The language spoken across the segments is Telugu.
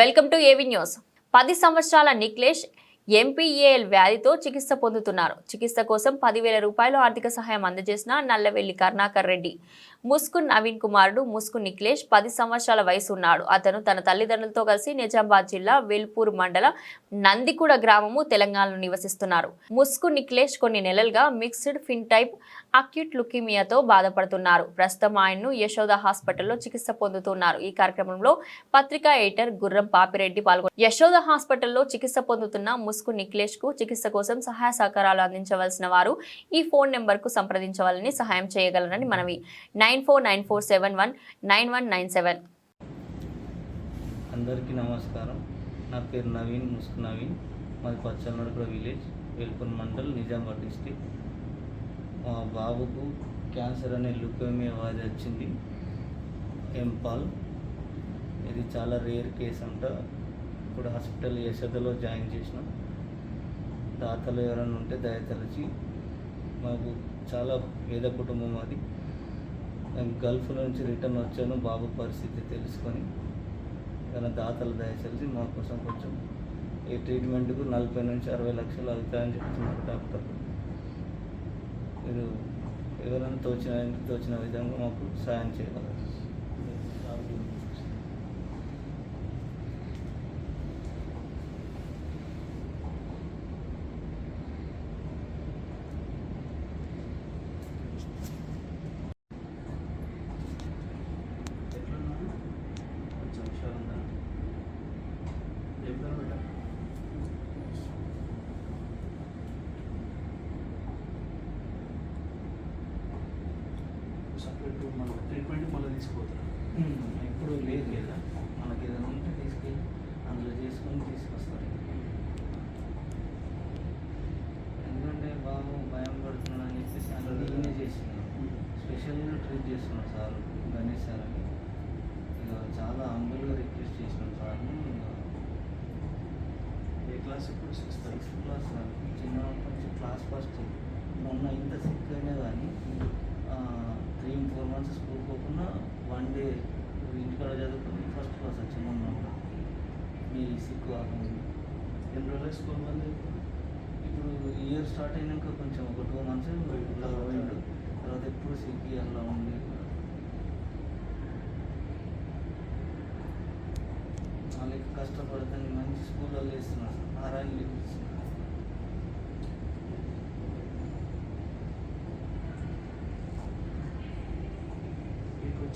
వెల్కమ్ టు ఏవి న్యూస్. పది సంవత్సరాల నిక్లేష్ ఎంపీఏఎల్ వ్యాధితో చికిత్స పొందుతున్నారు. చికిత్స కోసం పదివేల రూపాయలు ఆర్థిక సహాయం అందజేసిన నల్లవెల్లి కర్ణాకర్ రెడ్డి. ముస్కు నవీన్ కుమారుడు ముస్కు నిక్లేష్ పది సంవత్సరాల వయసు ఉన్నాడు. అతను తన తల్లిదండ్రులతో కలిసి నిజామాబాద్ జిల్లా వేల్పూర్ మండల నందికూడ గ్రామము తెలంగాణలో నివసిస్తున్నారు. ముస్కు నిక్లేష్ కొన్ని నెలలుగా మిక్స్డ్ ఫిన్ టైప్ అక్యూట్ లుకీమియాతో బాధపడుతున్నారు. ప్రస్తుతం ఆయన్ను యశోద హాస్పిటల్లో చికిత్స పొందుతున్నారు. ఈ కార్యక్రమంలో పత్రికా ఎడిటర్ గుర్రం పాపిరెడ్డి పాల్గొన్నారు యశోద హాస్పిటల్లో చికిత్స పొందుతున్న ముస్కు నిక్లేష్కు చికిత్స కోసం సహాయ సహకారాలు అందించవలసిన వారు ఈ ఫోన్ నెంబర్కు సంప్రదించవాలని సహాయం చేయగలరని మనవి. Nine four nine four seven one nine one nine seven. అందరికీ నమస్కారం. నా పేరు నవీన్ ముస్క్ నవీన్. మాది పచ్చనడుగుల విలేజ్ వెల్పూర్ మండల్ నిజామాబాద్ డిస్టిక్ మా బాబుకు క్యాన్సర్ అనే లుకేమియా వ్యాధి వచ్చింది. ఎంపాల్ ఇది చాలా రేర్ కేసు అంట. ఇప్పుడు హాస్పిటల్ యశోదలో జాయిన్ చేసినాం. దాతలు ఎవరైనా ఉంటే దయతలచి మాకు చాలా పేద కుటుంబం అది. నేను గల్ఫ్ నుంచి రిటర్న్ వచ్చాను బాబు పరిస్థితి తెలుసుకొని. కానీ దాతలు దయచేసి మా కోసం కొంచెం ఈ ట్రీట్మెంట్కు నలభై నుంచి అరవై లక్షలు అవుతాయని చెప్తున్నారు డాక్టర్. మీరు ఎవరైనా తోచిన తోచిన విధంగా మాకు సాయం చేయగలరు? సపరేట్ మన ట్రీట్మెంట్ మళ్ళీ తీసుకుపోతారు. ఇప్పుడు లేదు కదా. మనకి ఏదైనా ఉంటే తీసుకెళ్ళి అందులో చేసుకొని తీసుకొస్తారు. ఎందుకంటే బాబు భయం పడుతున్నాడు అని చెప్పేసి అందులో ఈయనే చేస్తున్నాడు స్పెషల్గా ట్రీట్ చేస్తున్నాడు సార్ గణేష్ సార్ అని. ఇక చాలా హంబుల్గా రిక్వెస్ట్ చేసినాం సార్ని. ఏ క్లాస్ ఇప్పుడు సిక్స్త్ సిక్స్త్ క్లాస్ సార్? చిన్నప్పటి నుంచి క్లాస్ ఫస్ట్. మొన్న ఇంత సిక్ అయినా కానీ త్రీ ఫోర్ మంత్స్ స్కూల్ పోకుండా వన్ డే ఇంటికాడ చదువుకుని ఫస్ట్ క్లాస్ వచ్చింది కూడా. మీ సిక్ కాకుండా ఎన్ని రోజులు స్కూల్ బంద్ ఇప్పుడు ఇయర్ స్టార్ట్ అయినాక కొంచెం ఒక టూ మంత్స్ పోయిండు. తర్వాత ఎప్పుడు సిక్ అలా ఉంది వాళ్ళకి కష్టపడుతుంది మంచి స్కూల్లో వేస్తున్నారు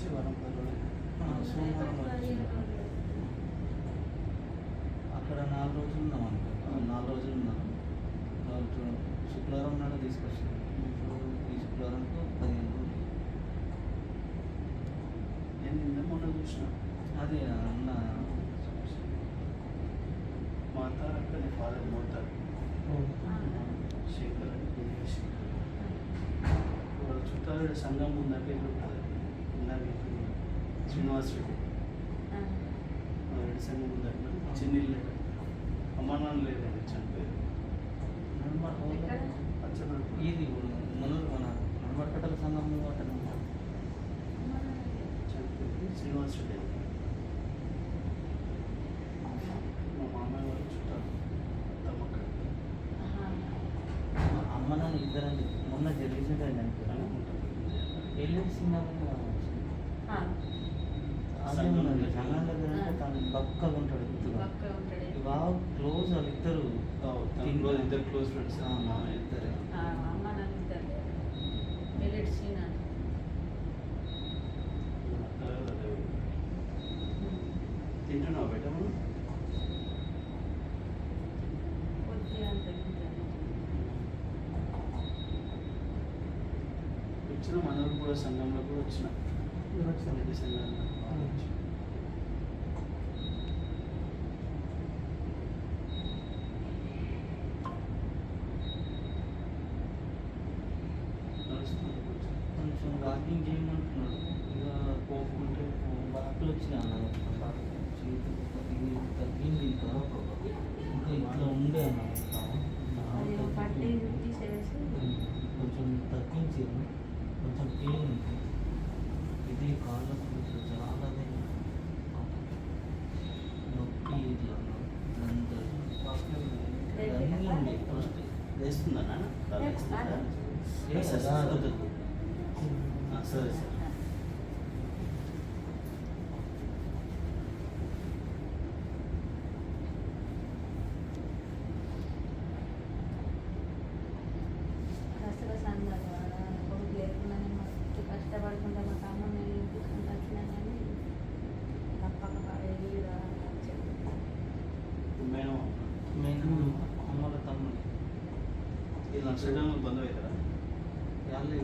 వచ్చి వరం సోమవారం అక్కడ నాలుగు రోజులు ఉన్నాం. అనుకో నాలుగు రోజులు ఉన్నాం. నాలుగు శుక్రవారం నాడు తీసుకొచ్చాను ఇప్పుడు ఈ శుక్రవారంకు పదిహేను రోజులు. నేను నిన్న మొన్న చూసిన. అది అన్న. మా అక్కడ ఫాదర్ మోతారు శేఖర్ అని వాళ్ళ చుట్టాల సంఘం ముందాక ఇప్పుడు శ్రీనివాస్ రెడ్డి. మా రెడ్డి సంఘం ముందర చిన్న ఇల్లు అమ్మ నాన్న లేదండి చనిపోయారు ఇది మనూరు మన నమ్మకట్టల సంఘం అతను చనిపోయింది శ్రీనివాస్ రెడ్డి మా మామయ్య వాళ్ళు చుట్టాలు. తమ్మక్క. అమ్మ నాన్న ఇద్దరండి. మొన్న జరిగింది అని ఉంటుంది వెళ్ళేది సినిమా అదే ఉన్నది దగ్గర అంటే తను పక్కగా ఉంటాడు బాగా క్లోజ్ తన క్లోజ్ ఇద్దరు క్లోజ్ ఫ్రెండ్స్. ఇద్దరే. తింటున్నావు బయట మనం వచ్చిన మనకు కూడా సంఘంలో కూడా వచ్చిన. కొంచెం. వాకింగ్ చేయమంటున్నాడు ఇక పోకుంటే బాకులు వచ్చినాయి అన్న తగ్గింది ఇంకా ఇంకా ఇట్లా ఉండే అన్న లేస్తుందా సరే సరే. ఇది నచ్చడం బంద్ అవుతారా వాళ్ళు